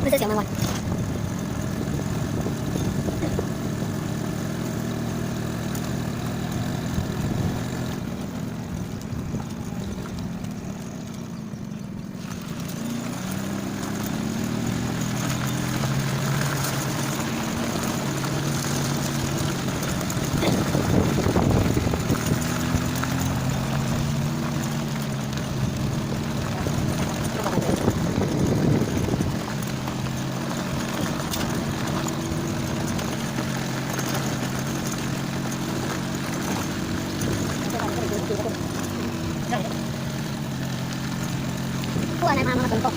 ไม่ใช่เสียงมันวัน พวกนั้นมามาฝนตก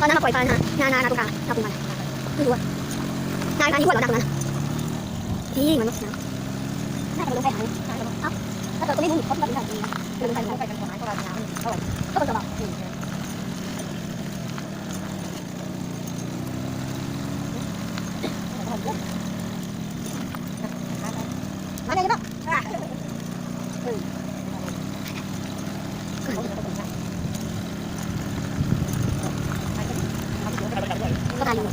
ตอนนั้นมาปล่อยปลานานานานาตรงกลางนาตรงมันไม่รู้อะนานาที่หัวเราดังนั้นที่มันไม่นะน่าจะลงไปหาเอ้าถ้าเกิดตรงนี้มึงเขาแบบนี้แบบนี้ลงไปลงไปกันขวาก็เราน้ำเท่าไหร่ก็เป็นกระบอกมาได้ยังไงก็ตายอยู่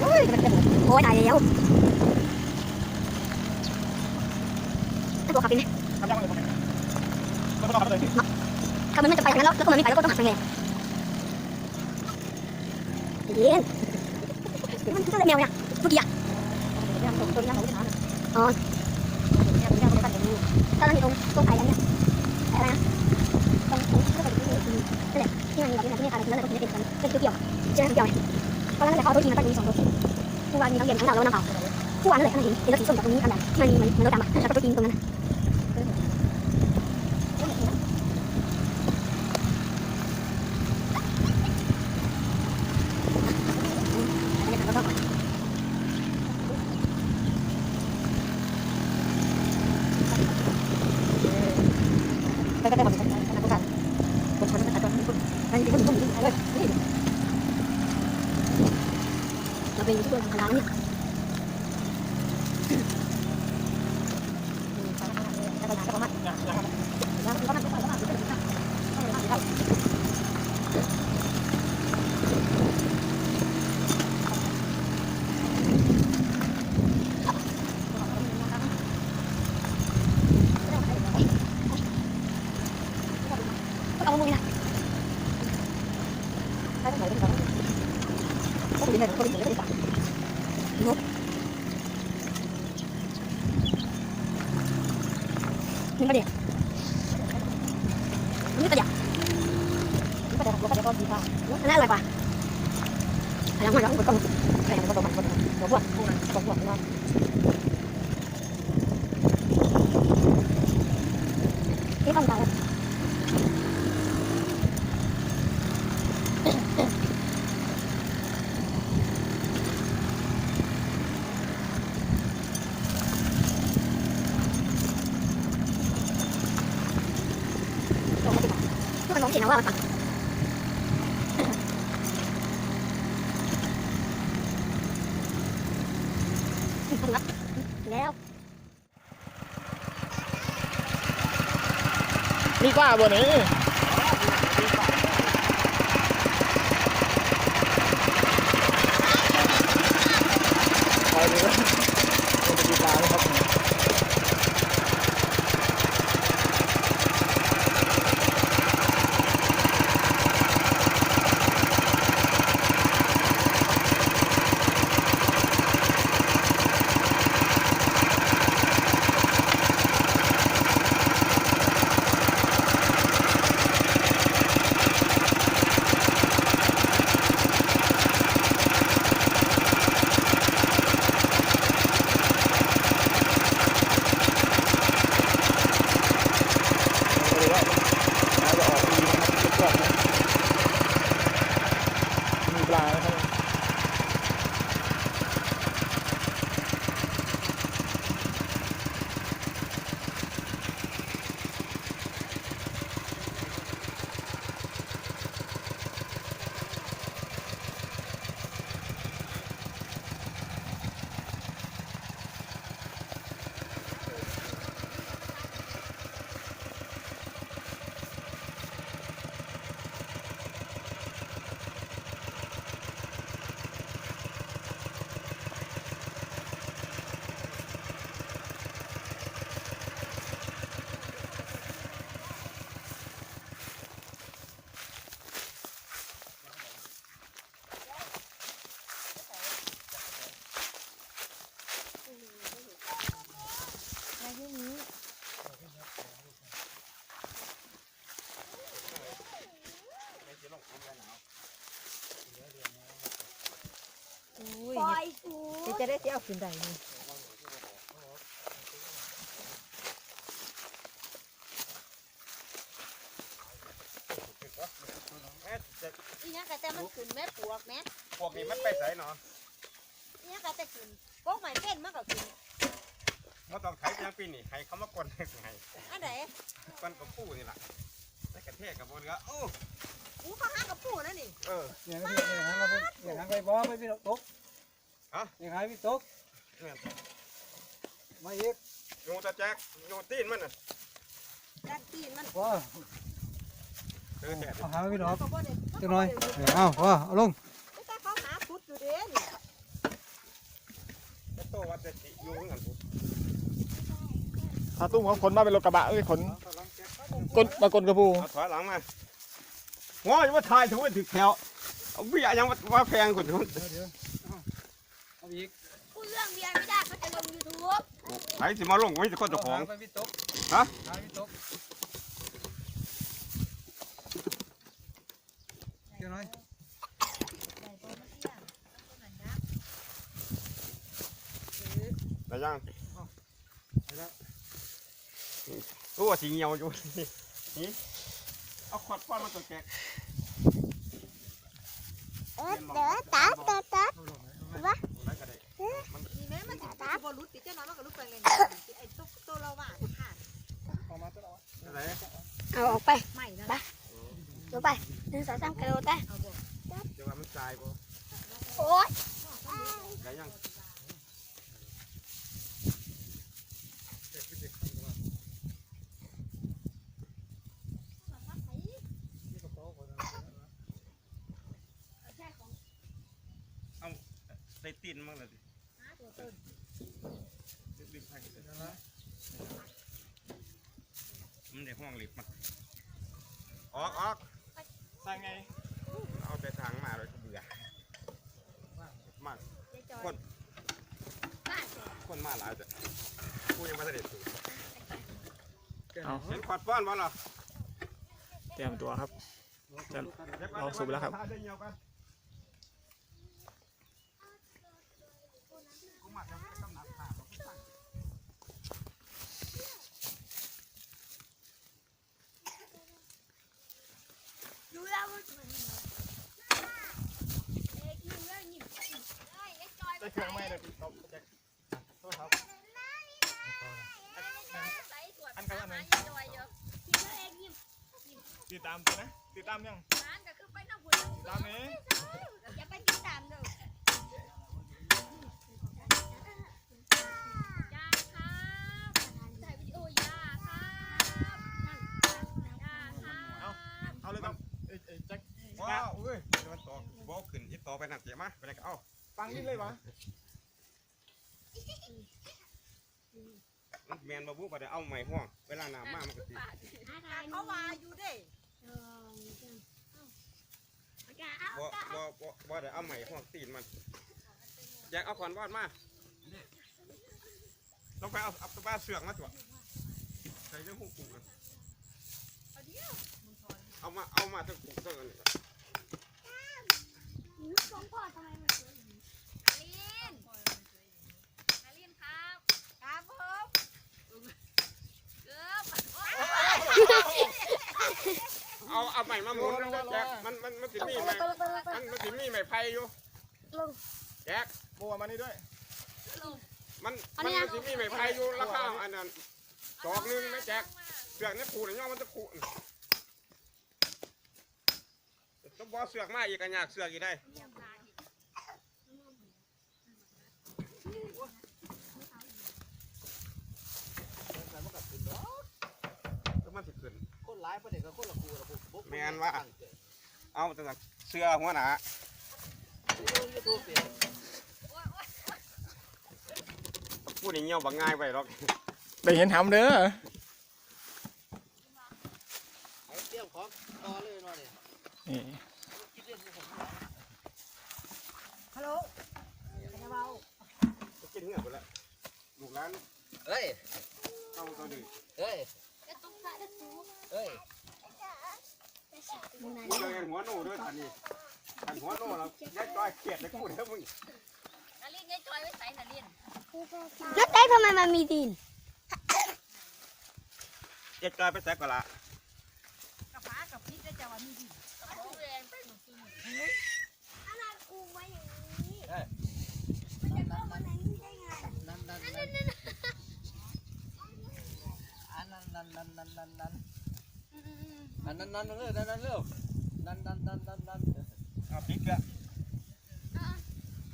โอ้ยโอ้ยตายแล้ว ตัวขับเป็นถ้ามันไม่จะไปทางนั้นแล้วแล้วก็มันไม่ไปแล้วก็ต้องหักทางไงเย็นมันคืออะไรแมวเนี่ยเมื่อกี้อะอ๋อตอนนั้นอยู่ตรงตรงไอ้เนี่ยอะไรนะตรงตรงที่เราไปที่นี่นั่นแหละที่มันมีแบบนี้ที่นี่อะไรนั่นแหละตรงนี้เป็นเป็นเกี่ยวใช่ไหมเกี่ยวเพราะนั้นแต่เขาตัวจริงมันก็มีสองตัวทุกวันมีทั้งเย็นทั้งหนาวแล้วน้ำเปล่าทุกวันนั่นแหละนั่นเห็นเห็นรถสีส้มจากตรงนี้อันแบบมันมันมันรถดำอะแล้วก็ตัวจริงตรงนั้น ก็ได้ความสำคัญทุกการคนชนกันตอนนี้คนอันนี้คนชนกันเลยเราเป็นที่เพื่อนของคณะเนี่ยเอามือนะได้ไหมได้ไหมก็เป็นแบบก็เป็นแบบนี้นุ๊กนี่ก็เดี๋ยวนี่ก็เดี๋ยว นี่ก็เดี๋ยวก็เดี๋ยวก็ดีกว่าอันนั้นอร่อยกว่าอันนั้นมันร้อนกว่าต้มอะไรมันก็ต้มมันก็ต้มหัวบวกหัวบวกว่าที่ต้องการทุกคนมองเห็นนะว่ามันปัง แล้วนี่กว่าบ่นี้ไปเลยนะมันจะมีปลาไหมครับ จะได้ที่เอาขึ้นได้นี่อีนี้ก็แต่มันขึ้นแม่ปวกแม่พวกนี้มันไปใส่เนาะอีนี้ก็แต่ขึ้นพวกใหม่เป็นมันก็ขึ้นมันต้องไถไปยังปีนี่ให้เขามากวนให้ไงอันไหนกวนกับปูนี่ล่ะแล้วกระเทศกับบนก็โอ้ อู้เขาหากับปู่นั่นนี่เออเนี่ยนะพี่เนี่ยหางเราไปเนี่ยหางไปบ่ไปพี่ตกฮะเนี่ยหางพี่ตกเนี่ยมาอีกอยู่ตะแจกอยู่ตีนมันน่ะดันตีนมันพอเออแท้เอาหางพี่น้องก็บ่ได้จังหน่อยเออเอาพอเอาลงแต่เขาหาพุดอยู่เด้นี่จะโตว่าจะสิอยู่เหมือนกันพุอาตุ้มเขาขนมาเป็นรถกระบะเอ้ยขนกลมากลกระปูเอาถอยหลังมา ง้อจะมาทายถือว่าถึงแถวเอาเบี้ยยังว่าว่าแพงกว่าทุนเดี๋ยวเดี๋ยวเอาเอาอีกพูดเรื่องเบียร์ไม่ได้เขาจะลงยูทูบไผสิมาลงไว้จะคนเจ้าของหางไปพี่ตกฮะหางพี่ตกจังหน่อยได้ยังตัวสีเหี่ยวอยู่นี่เอาขวดป้อนมาตัวแจก เออเด้อตาตาตาได้ก็ได้นี่แม่มันสิบ่รุดติเจ้าน้องมันก็รุดไปเลยไอ้ตุ๊กตัวเราว่าค่ะได้เอาออกไปไม่นะไปดูไปหนึ่งสองสามกระโดดได้เกลียวว่ามันตายบ่โอ๊ยได้ยัง ใส่ตีนมั้งเลยดิดึงไปมันได้ห้ องหลิบมาออกออกใส่ไง เอาแต่ทางมาเลยเบื่อมากจอยคนคนมาหลายจ้ะกูยังไม่ได้สูเอาเห็นขวดป้อนบ่หรอเตรียมตัวครับจะเอาสูบแล้วครับ ดูแล้วมันเหมือนเอ๊ะยิ้มแล้วยิ้มเอ้ยไอ้จอย ได้ เครื่องไม่เลยตบจะโทษครับอันกันอันไหนหาจอยเยอะยิ้มแล้วเองยิ้มติดตามตัวนะติดตามยังติดตามนี้ อย่าไปติดตามเด้อจ้าครับถ่ายวิดีโอยาครับนั่นยาครับ เอาเลยครับเอ้ยเอ้ยแจ็ค ว้าวเอ้ยเดี๋ยวมันตอกบ่ขึ้นอีต่อไปนั่นเสียมาไปไหนก็เอา ฟังนิดเลยวะมันแมนบ่บุบ่ได้เอาไม้ห้องเวลาน้ำมามันก็สิเขาว่าอยู่เด้บ่บ่บ่บ่ได้เอาไม้ห้องตีนมันอยากเอาขวานวาดมาลงไปเอาเอาปลาเสือกมาตัวใส่เรื่องหูกูกันเอามาเอามาทั้งกูทั้งอันนี้ของพ่อทำไมมันสวยอย่างนี้อาลินอาลินครับ ครับผม เกือบ เอาเอาไม้มาหมุนแล้วแจ็คมันมันมันสิมีไม้มันมันสิมีไม้ไผ่อยู่ลงแจ็คบัวมานี่ด้วยลงมันอันมันนี้นะมันสิมีไม้ไผ่อยู่ราคาอันนั้นดอกหนึงแม่แจ็คเสือกนี่ขู่นี่ย่อมันจะขู่ต้องบ่เสือกมาอีกอันยากเสือกอีกได้แล้วมันสิขึ้นคนร้ายประเด็นกับคนละคูละคู แม่นว่า เอาแต่ว่าเสื้อหัวหนาพูดอย่างเงี้ยบังง่ายไปหรอกได้เห็นหำเด้อเตรียมของต่อเลยหน่อยเนี่ยนี่คิดเรื่องของผมฮัลโหลเป็นเบาจะกินเงี้ยหมดแล้วลูกร้านเฮ้ย เอาตัวดื้อ เฮ้ย จะตุ้งท่าจะสูง เฮ้ย ดูนะ กูจะเห็นหั วโน่ด้วยทันนี้ทันหัวโน่แล้วย้ายจ้อยเขียดเลยกูเด้อมึงอาลินยายจอยไว้ใส่แล้วเต้ทำไมมันมีดินเจ็ดกลายไปแซกกว่าละกับฟ้ากับพิษได้จะว่ามีดีนั่นนั่นนั่นอันนั้นนั่นนั่นนั่นนั่นนั่นอันนั้นนั่นเร็วนั่นนั่นเร็วนั่นนั่นนั่นนั่นนั่นเอาพริกอะนั่นนั่นลูนั่กนกับฝังลูกเกิ นันนันนันนันนันอะพลิกละ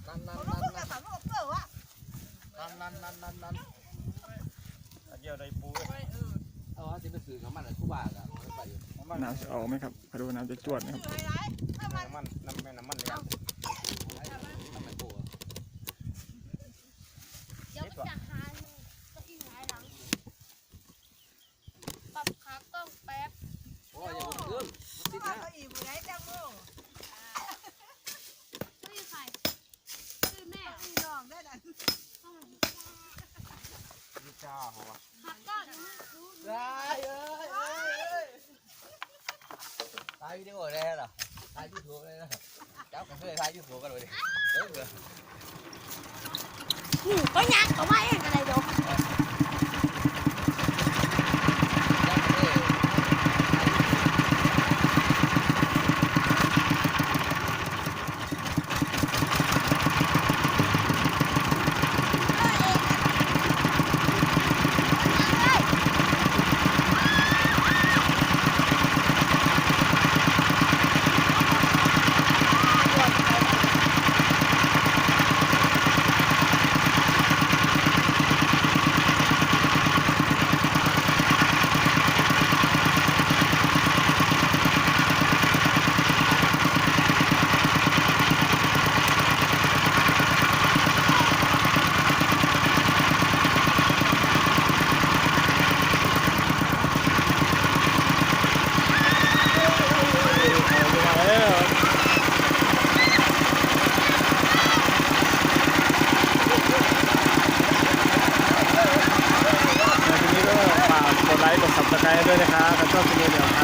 ดันนันดันดันดันดันดันดันเดี๋ยวได้ปูเอาที่ไปซื้อของมันคู่บาทอะน้ำจะออกไหมครับพาดูน้ำจะจวดไหมครับน้ำมันน้ำแม่น้ำมันเลยอะ ทำไมโก้ เดี๋ยวมันจะหาก็อีกหลายหลังปรับขากล้องแป๊บ โอ้ยอย่าเพิ่มมันติด ถ้า นะ ก็อีกไรจังโม่ ไม่ใครคือแม่ อีน้องได้ดัน อ้าเหรอขากล้องยังไม่รู้ได้เอ้ยเอ้ยตายวิดีโอได้เหรอตายยูทูบเลยนะเจ้าก็เคยตายยูทูบกันเลยเออหนูก็ยักเขามาเองอะไรเดี๋ยว ทีนี้ก็ฝากกดไลค์กด subscribe ด้วยนะครับถ้าชอบคลิปนี้เดียวมาดู